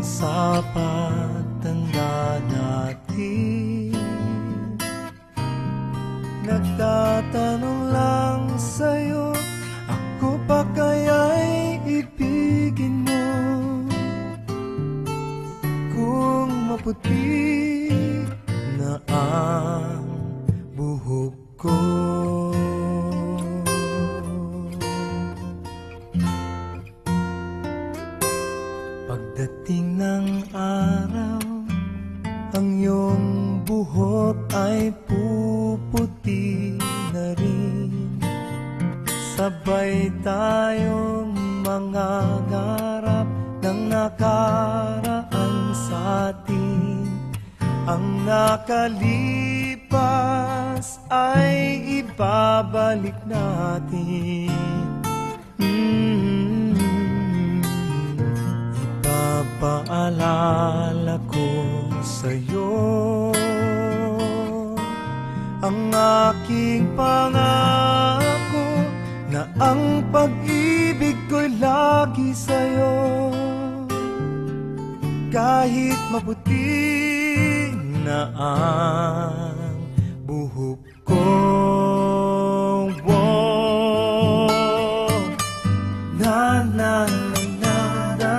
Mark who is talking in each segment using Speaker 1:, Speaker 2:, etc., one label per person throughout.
Speaker 1: ang sapat tanda natin nagdaan Pagdating ng araw Ang iyong buhok ay puputi na rin. Sabay tayong mga garap ng nakaraan sa atin. Ang nakalipas ay ibabalik natin Ipapaalala ko sa'yo. Ang aking pangako Na ang pag-ibig ko'y lagi sa'yo. Kahit maputi na ang buhok ko na na na na na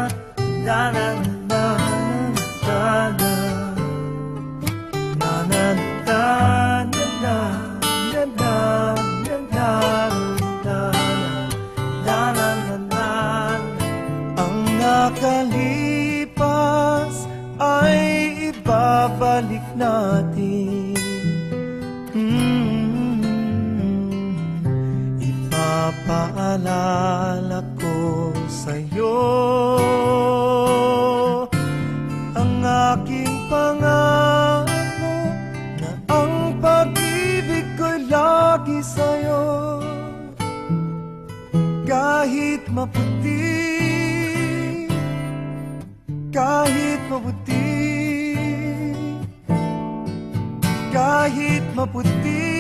Speaker 1: na na ibabalik natin Mm. Ipapaalala ko sa'yo Ang aking pangako Na ang pag-ibig ko'y lagi sa'yo Kahit maputi Kahit maputi at maputi